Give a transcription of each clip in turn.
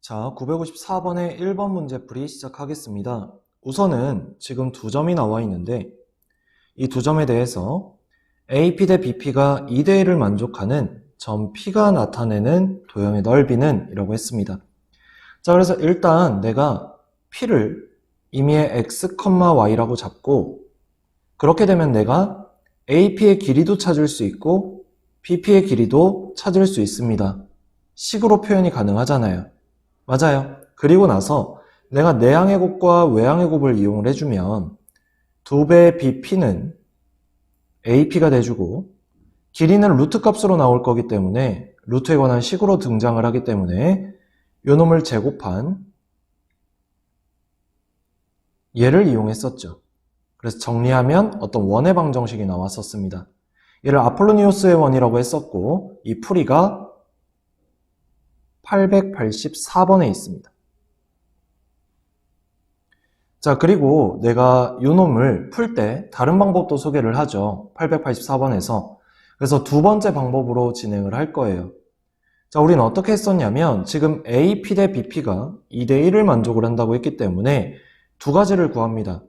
자, 954번의 1번 문제풀이 시작하겠습니다. 우선은 지금 두 점이 나와 있는데 이 두 점에 대해서 AP 대 BP가 2대 1을 만족하는 점 P가 나타내는 도형의 넓이는 이라고 했습니다. 자, 그래서 일단 내가 P를 임의의 x, y라고 잡고 그렇게 되면 내가 AP의 길이도 찾을 수 있고 BP의 길이도 찾을 수 있습니다. 식으로 표현이 가능하잖아요. 맞아요. 그리고 나서 내가 내항의 곱과 외항의 곱을 이용을 해주면 두 배의 BP는 AP가 돼주고 길이는 루트 값으로 나올 거기 때문에 루트에 관한 식으로 등장을 하기 때문에 요 놈을 제곱한 얘를 이용했었죠. 그래서 정리하면 어떤 원의 방정식이 나왔었습니다. 얘를 아폴로니우스의 원이라고 했었고 이 풀이가 884번에 있습니다. 자, 그리고 내가 요 놈을 풀 때 다른 방법도 소개를 하죠. 884번에서. 그래서 두 번째 방법으로 진행을 할 거예요. 자, 우리는 어떻게 했었냐면 지금 AP 대 BP가 2대 1을 만족을 한다고 했기 때문에 두 가지를 구합니다.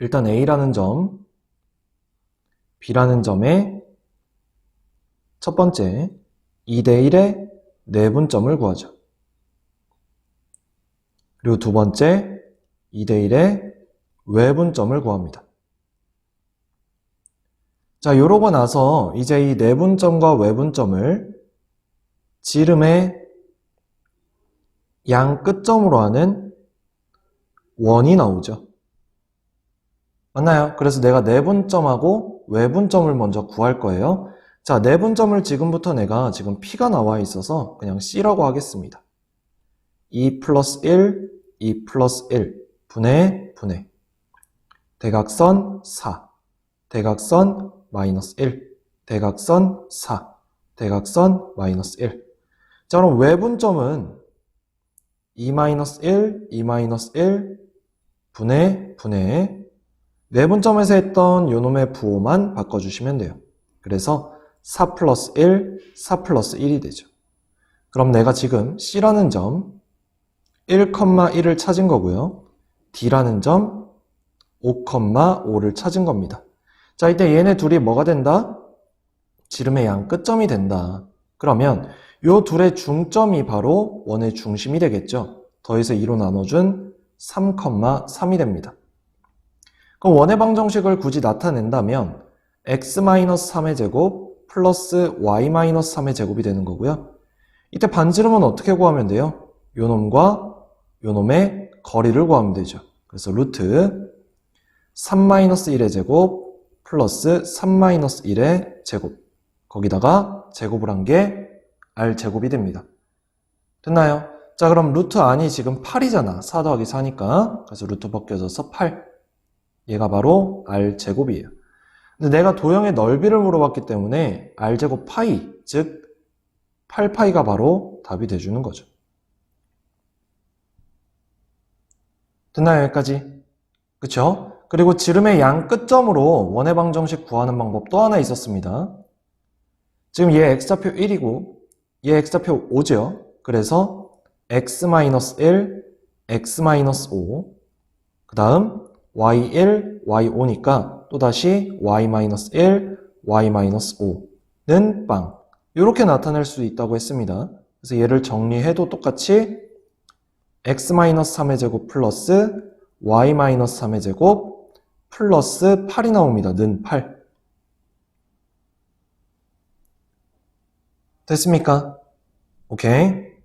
일단 A라는 점, B라는 점의 첫 번째 2대 1의 내분점을 구하죠. 그리고 두 번째 2대 1의 외분점을 구합니다. 자, 요러고 나서 이제 이 내분점과 외분점을 지름의 양 끝점으로 하는 원이 나오죠. 맞나요? 그래서 내가 내분점하고 외분점을 먼저 구할 거예요. 자, 내분점을 지금부터 내가 지금 P가 나와 있어서 그냥 C라고 하겠습니다. 2 플러스 1, 2 플러스 1, 분의, 분의. 대각선 4, 대각선 마이너스 1, 대각선 4, 대각선 마이너스 1. 자, 그럼 외분점은 2 마이너스 1, 2 마이너스 1, 분의, 분의. 내분점에서 했던 요놈의 부호만 바꿔주시면 돼요. 그래서 4 플러스 1, 4 플러스 1이 되죠. 그럼 내가 지금 C라는 점 1,1을 찾은 거고요. D라는 점 5,5를 찾은 겁니다. 자, 이때 얘네 둘이 뭐가 된다? 지름의 양 끝점이 된다. 그러면 요 둘의 중점이 바로 원의 중심이 되겠죠. 더해서 2로 나눠준 3,3이 됩니다. 그럼 원의 방정식을 굳이 나타낸다면 x-3의 제곱 플러스 y-3의 제곱이 되는 거고요. 이때 반지름은 어떻게 구하면 돼요? 요 놈과 요 놈의 거리를 구하면 되죠. 그래서 루트 3-1의 제곱 플러스 3-1의 제곱 거기다가 제곱을 한 게 r제곱이 됩니다. 됐나요? 자 그럼 루트 안이 지금 8이잖아. 4 더하기 4니까 그래서 루트 벗겨져서 8 얘가 바로 r제곱이에요. 내가 도형의 넓이를 물어봤기 때문에 r제곱 파이, 즉 8파이가 바로 답이 돼주는 거죠. 됐나요? 여기까지? 그쵸? 그리고 지름의 양 끝점으로 원의 방정식 구하는 방법 또 하나 있었습니다. 지금 얘 x좌표 1이고 얘 x좌표 5죠. 그래서 x-1, x-5, 그 다음 y1, y5니까 또다시 y-1, y-5는 빵. 이렇게 나타낼 수 있다고 했습니다. 그래서 얘를 정리해도 똑같이 x-3의 제곱 플러스 y-3의 제곱 플러스 8이 나옵니다. 는 8. 됐습니까? 오케이.